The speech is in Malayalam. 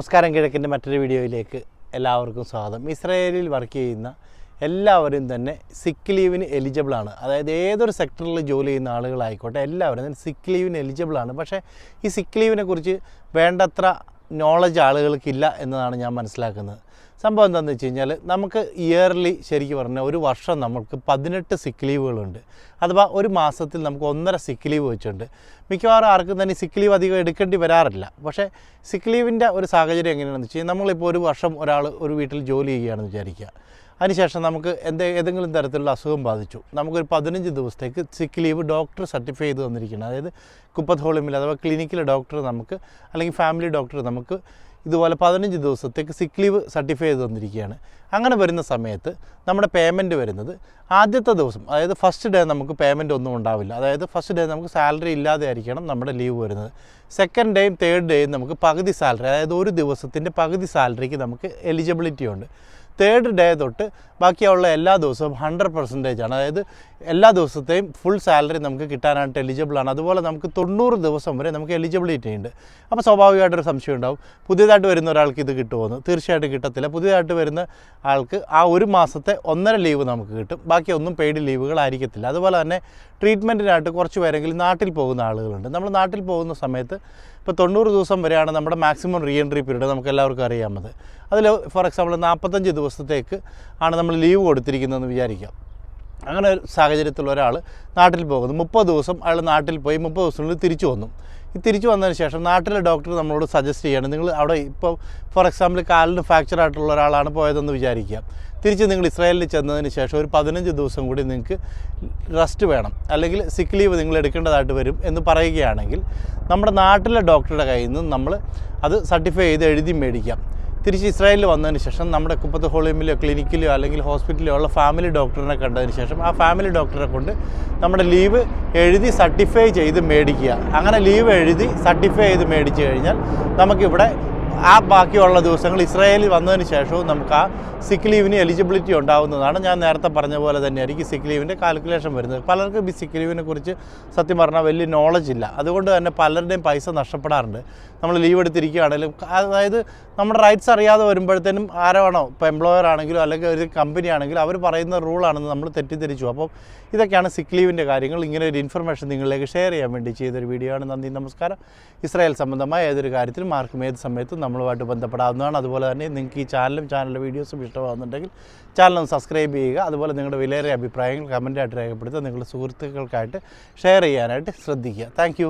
നമസ്കാരം കിഴക്കിന്റെ മറ്റൊരു വീഡിയോയിലേക്ക് എല്ലാവർക്കും സ്വാഗതം. ഇസ്രയേലിൽ വർക്ക് ചെയ്യുന്ന എല്ലാവരും തന്നെ സിക്ക് ലീവിന് എലിജിബിളാണ് അതായത് ഏതൊരു സെക്ടറിൽ ജോലി ചെയ്യുന്ന ആളുകളായിക്കോട്ടെ എല്ലാവരും തന്നെ സിക്ക് ലീവിന് എലിജിബിളാണ് പക്ഷേ ഈ സിക്ക് ലീവിനെ കുറിച്ച് വേണ്ടത്ര നോളജ് ആളുകൾക്കില്ല എന്നതാണ് ഞാൻ മനസ്സിലാക്കുന്നത്. സംഭവം എന്താണെന്ന് വെച്ച് കഴിഞ്ഞാൽ നമുക്ക് ഇയർലി ശരിക്കും പറഞ്ഞാൽ ഒരു വർഷം നമുക്ക് പതിനെട്ട് സിക്ക് ലീവുകളുണ്ട് അഥവാ ഒരു മാസത്തിൽ നമുക്ക് ഒന്നര സിക്ക് ലീവ് വെച്ചിട്ടുണ്ട്. മിക്കവാറും ആർക്കും തന്നെ സിക്ക് ലീവ് അധികം എടുക്കേണ്ടി വരാറില്ല. പക്ഷേ സിക്ക് ലീവിന്റെ ഒരു സാഹചര്യം എങ്ങനെയാണെന്ന് വെച്ച് കഴിഞ്ഞാൽ നമ്മളിപ്പോൾ ഒരു വർഷം ഒരാൾ ഒരു വീട്ടിൽ ജോലി ചെയ്യുകയാണെന്ന് വിചാരിക്കുക. അതിനുശേഷം നമുക്ക് എന്ത് ഏതെങ്കിലും തരത്തിലുള്ള അസുഖം ബാധിച്ചു. നമുക്കൊരു പതിനഞ്ച് ദിവസത്തേക്ക് സിക്ക് ലീവ് ഡോക്ടർ സർട്ടിഫൈ ചെയ്ത് തന്നിരിക്കണം അതായത് കുപ്പത്ത് ഹോളിമിൽ അഥവാ ക്ലിനിക്കിലെ ഡോക്ടർ നമുക്ക് അല്ലെങ്കിൽ ഫാമിലി ഡോക്ടർ നമുക്ക് ഇതുപോലെ പതിനഞ്ച് ദിവസത്തേക്ക് സിക്ക് ലീവ് സർട്ടിഫൈ ചെയ്ത് തന്നിരിക്കുകയാണ്. അങ്ങനെ വരുന്ന സമയത്ത് നമ്മുടെ പേയ്മെന്റ് വരുന്നത് ആദ്യത്തെ ദിവസം അതായത് ഫസ്റ്റ് ഡേ നമുക്ക് പേയ്മെന്റ് ഒന്നും ഉണ്ടാവില്ല. അതായത് ഫസ്റ്റ് ഡേ നമുക്ക് സാലറി ഇല്ലാതെ ആയിരിക്കണം നമ്മുടെ ലീവ് വരുന്നത്. സെക്കൻഡ് ഡേയും തേർഡ് ഡേയും നമുക്ക് പകുതി സാലറി അതായത് ഒരു ദിവസത്തിന്റെ പകുതി സാലറിക്ക് നമുക്ക് എലിജിബിലിറ്റി ഉണ്ട്. തേർഡ് ഡേ തൊട്ട് ബാക്കിയുള്ള എല്ലാ ദിവസവും ഹൺഡ്രഡ് പെർസെന്റേജ് ആണ്. അതായത് എല്ലാ ദിവസത്തെയും ഫുൾ സാലറി നമുക്ക് കിട്ടാനായിട്ട് എലിജിബിൾ ആണ്. അതുപോലെ നമുക്ക് തൊണ്ണൂറ് ദിവസം വരെ നമുക്ക് എലിജിബിലിറ്റി ഉണ്ട്. അപ്പോൾ സ്വാഭാവികമായിട്ടൊരു സംശയം ഉണ്ടാവും. പുതിയതായിട്ട് വരുന്ന ഒരാൾക്ക് ഇത് കിട്ടുമെന്ന് തീർച്ചയായിട്ടും കിട്ടത്തില്ല. പുതിയതായിട്ട് വരുന്ന ആൾക്ക് ആ ഒരു മാസത്തെ ഒന്നര ലീവ് നമുക്ക് കിട്ടും. ബാക്കി ഒന്നും പെയ്ഡ് ലീവുകളായിരിക്കത്തില്ല അതുപോലെ തന്നെ ട്രീറ്റ്മെന്റിനായിട്ട് കുറച്ച് പേരെങ്കിലും നാട്ടിൽ പോകുന്ന ആളുകളുണ്ട്. നമ്മൾ നാട്ടിൽ പോകുന്ന സമയത്ത് ഇപ്പോൾ തൊണ്ണൂറ് ദിവസം വരെയാണ് നമ്മുടെ മാക്സിമം റീ എൻട്രി പീരീഡ് നമുക്ക് എല്ലാവർക്കും അറിയാമത് അതിൽ ഫോർ എക്സാമ്പിൾ നാൽപ്പത്തഞ്ച് ദിവസത്തേക്ക് ആണ് നമ്മൾ ലീവ് കൊടുത്തിരിക്കുന്നതെന്ന് വിചാരിക്കാം. അങ്ങനെ ഒരു സാഹചര്യത്തിൽ ഒരാൾ നാട്ടിൽ പോകുന്നു. മുപ്പത് ദിവസം അയാൾ നാട്ടിൽ പോയി മുപ്പത് ദിവസത്തിനുള്ളിൽ തിരിച്ചു വന്നു. ഈ തിരിച്ചു വന്നതിന് ശേഷം നാട്ടിലെ ഡോക്ടർ നമ്മളോട് സജസ്റ്റ് ചെയ്യണം നിങ്ങൾ അവിടെ ഇപ്പോൾ ഫോർ എക്സാമ്പിൾ കാലിന് ഫ്രാക്ചർ ആയിട്ടുള്ള ഒരാളാണ് പോയതെന്ന് വിചാരിക്കുക തിരിച്ച് നിങ്ങൾ ഇസ്രായേലിൽ ചെന്നതിന് ശേഷം ഒരു പതിനഞ്ച് ദിവസം കൂടി നിങ്ങൾക്ക് റെസ്റ്റ് വേണം. അല്ലെങ്കിൽ സിക്ക് ലീവ് നിങ്ങൾ എടുക്കേണ്ടതായിട്ട് വരും എന്ന് പറയുകയാണെങ്കിൽ നമ്മുടെ നാട്ടിലെ ഡോക്ടറുടെ കയ്യിൽ നിന്ന് നമ്മൾ അത് സർട്ടിഫൈ ചെയ്ത് എഴുതി മേടിക്കാം. തിരിച്ച് ഇസ്രായേലിൽ വന്നതിന് ശേഷം നമ്മുടെ കുപ്പത്ത് ഹോളിമിലോ ക്ലിനിക്കിലോ അല്ലെങ്കിൽ ഹോസ്പിറ്റലിലോ ഉള്ള ഫാമിലി ഡോക്ടറിനെ കണ്ടതിന് ശേഷം ആ ഫാമിലി ഡോക്ടറെ കൊണ്ട് നമ്മുടെ ലീവ് എഴുതി സർട്ടിഫൈ ചെയ്ത് മേടിക്കുക. അങ്ങനെ ലീവ് എഴുതി സർട്ടിഫൈ ചെയ്ത് മേടിച്ചു കഴിഞ്ഞാൽ നമുക്കിവിടെ ആ ബാക്കിയുള്ള ദിവസങ്ങൾ ഇസ്രായേലിൽ വന്നതിന് ശേഷവും നമുക്ക് ആ സിക്ക് ലീവിന് എലിജിബിലിറ്റി ഉണ്ടാകുന്നതാണ് ഞാൻ നേരത്തെ പറഞ്ഞ പോലെ തന്നെയായിരിക്കും സിക്ക് ലീവിന്റെ കാൽക്കുലേഷൻ വരുന്നത്. പലർക്കും ഈ സിക്ക് ലീവിനെ കുറിച്ച് സത്യം പറഞ്ഞാൽ വലിയ നോളജ് ഇല്ല. അതുകൊണ്ട് തന്നെ പലരുടെയും പൈസ നഷ്ടപ്പെടാറുണ്ട്. നമ്മൾ ലീവ് എടുത്തിരിക്കുകയാണെങ്കിലും അതായത് നമ്മുടെ റൈറ്റ്സ് അറിയാതെ വരുമ്പോഴത്തേനും ആരാണോ ഇപ്പോൾ എംപ്ലോയർ ആണെങ്കിലും അല്ലെങ്കിൽ ഒരു കമ്പനി ആണെങ്കിലും അവർ പറയുന്ന റൂളാണെന്ന് നമ്മൾ തെറ്റിദ്ധരിച്ചു. അപ്പോൾ ഇതൊക്കെയാണ് സിക്ക് ലീവിന്റെ കാര്യങ്ങൾ. ഇങ്ങനെ ഒരു ഇൻഫർമേഷൻ നിങ്ങളിലേക്ക് ഷെയർ ചെയ്യാൻ വേണ്ടി ചെയ്തൊരു വീഡിയോ ആണ്. നന്ദി നമസ്കാരം. ഇസ്രായേൽ സംബന്ധമായ ഏതൊരു കാര്യത്തിലും ആർക്കും ഏത് സമയത്തും നമ്മളുമായിട്ട് ബന്ധപ്പെടാവുന്നതാണ്. അതുപോലെ തന്നെ നിങ്ങൾക്ക് ഈ ചാനലും ചാനലിന്റെ വീഡിയോസും ഇഷ്ടമാകുന്നുണ്ടെങ്കിൽ ചാനൽ സബ്സ്ക്രൈബ് ചെയ്യുക. അതുപോലെ നിങ്ങളുടെ വിലയേറിയ അഭിപ്രായങ്ങൾ കമന്റായിട്ട് രേഖപ്പെടുത്തുക. നിങ്ങളുടെ സുഹൃത്തുക്കൾക്കായിട്ട് ഷെയർ ചെയ്യാനായിട്ട് ശ്രദ്ധിക്കുക. താങ്ക്